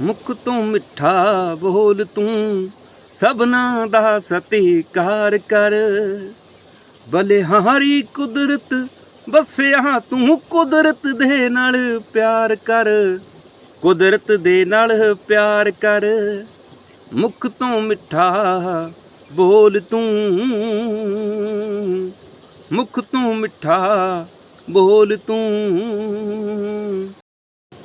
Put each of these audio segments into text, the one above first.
ਮੁਖ ਤੋਂ ਮਿੱਠਾ ਬੋਲ ਤੂੰ, ਸਭਨਾ ਦਾ ਸਤਿਕਾਰ ਕਰ। ਬਲਿਹਾਰੀ ਕੁਦਰਤ ਬਸਿਆ ਤੂੰ, ਕੁਦਰਤ ਦੇ ਨਾਲ ਪਿਆਰ ਕਰ। ਕੁਦਰਤ ਦੇ ਨਾਲ ਪਿਆਰ ਕਰ। ਮੁਖ ਤੋਂ ਮਿੱਠਾ ਬੋਲ ਤੂੰ, ਮੁਖ ਤੋਂ ਮਿੱਠਾ ਬੋਲ ਤੂੰ।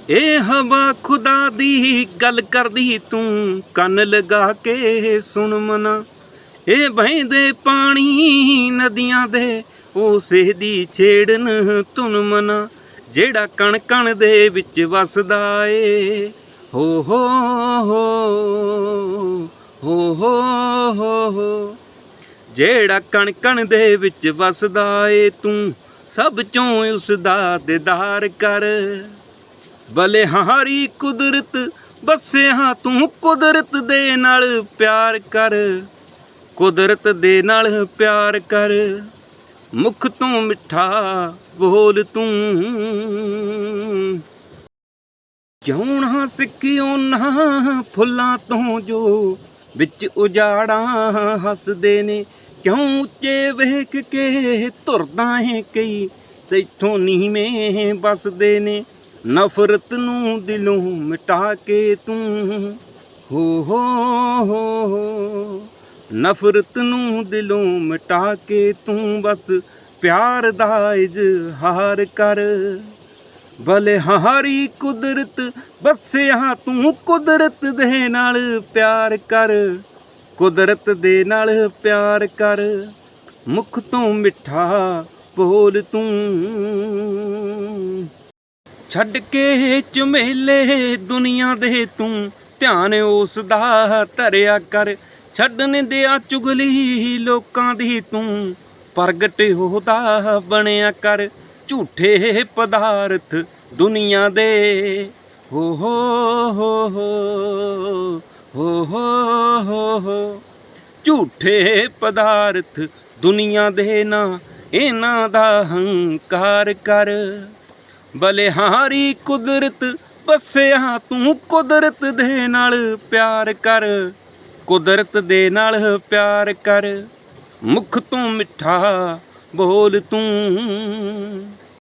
ਇਹ ਹਵਾ ਖੁਦਾ ਦੀ ਗੱਲ ਕਰਦੀ ਤੂੰ ਕੰਨ ਲਗਾ ਕੇ ਸੁਣ ਮਨਾ। ਇਹ ਬਹਿੰਦੇ ਪਾਣੀ ਨਦੀਆਂ ਦੇ ਉਸੇ ਦੀ ਛੇੜਨ ਧੁਨ ਮਨਾ। ਜਿਹੜਾ ਕਣ ਕਣ ਦੇ ਵਿੱਚ ਵਸਦਾ ਏ, ਹੋ ਹੋ ਹੋ ਹੋ ਹੋ ਹੋ ਹੋ। ਜਿਹੜਾ ਕਣ ਕਣ ਦੇ ਵਿੱਚ ਵਸਦਾ ਏ ਤੂੰ, ਸਭ ਚੋਂ ਉਸ ਦਾ ਦੀਦਾਰ ਕਰ। ਬਲਿਹਾਰੀ ਕੁਦਰਤ ਬਸਿਆ ਤੂੰ ਕੁਦਰਤ ਦੇ ਨਾਲ ਪਿਆਰ ਕਰ। ਕੁਦਰਤ ਦੇ ਨਾਲ ਪਿਆਰ ਕਰ, ਮੁਖ ਤੋਂ ਮਿੱਠਾ ਬੋਲ ਤੂੰ। ਜਾਉਣਾ ਸਿੱਖਿਓ ਨਾ ਫੁੱਲਾਂ ਤੋਂ ਜੋ ਵਿੱਚ ਉਜਾੜਾਂ ਹੱਸਦੇ ਨੇ, ਕਿਉਂ ਉੱਚੇ ਵੇਖ ਕੇ ਤੁਰਦਾ ਹੈ ਕਈ ਤੈਥੋਂ ਨੀਵੇਂ ਬਸਦੇ ਨੇ। ਨਫ਼ਰਤ ਨੂੰ ਦਿਲੋਂ ਮਿਟਾ ਕੇ ਤੂੰ। ਹੋ ਹੋ ਹੋ ਹੋ, ਨਫ਼ਰਤ ਨੂੰ ਦਿਲੋਂ ਮਿਟਾ ਕੇ ਤੂੰ ਬਸ ਪਿਆਰ ਦਾ ਇਜ਼ਹਾਰ ਕਰ। ਬਲਿਹਾਰੀ ਕੁਦਰਤ ਬਸਿਆ ਤੂੰ ਕੁਦਰਤ ਦੇ ਨਾਲ ਪਿਆਰ ਕਰ। ਕੁਦਰਤ ਦੇ ਨਾਲ ਪਿਆਰ ਕਰ। ਮੁਖ ਤੋਂ ਮਿੱਠਾ ਬੋਲ ਤੂੰ। ਛੱਡ ਕੇ ਚਮੇਲੇ ਦੁਨੀਆ ਦੇ ਤੂੰ ਧਿਆਨ ਉਸ ਦਾ ਧਰਿਆ ਕਰ। ਛੱਡਣ ਦਿਆ ਚੁਗਲੀ ਲੋਕਾਂ ਦੀ ਤੂੰ ਪ੍ਰਗਟ ਹੋਦਾ ਬਣਿਆ ਕਰ। ਝੂਠੇ ਪਦਾਰਥ ਦੁਨੀਆ ਦੇ ਹੋ ਹੋ ਹੋ ਹੋ ਹੋ ਹੋ। ਝੂਠੇ ਪਦਾਰਥ ਦੁਨੀਆ ਦੇ ਨਾ ਇਹਨਾਂ ਦਾ ਹੰਕਾਰ ਕਰ। ਬਲਿਹਾਰੀ ਕੁਦਰਤ, ਬਸਿਆ ਤੂੰ ਕੁਦਰਤ ਦੇ ਨਾਲ ਪਿਆਰ ਕਰ। ਕੁਦਰਤ ਦੇ ਨਾਲ ਪਿਆਰ ਕਰ, ਮੁਖ ਤੋਂ ਮਿੱਠਾ ਬੋਲ ਤੂੰ।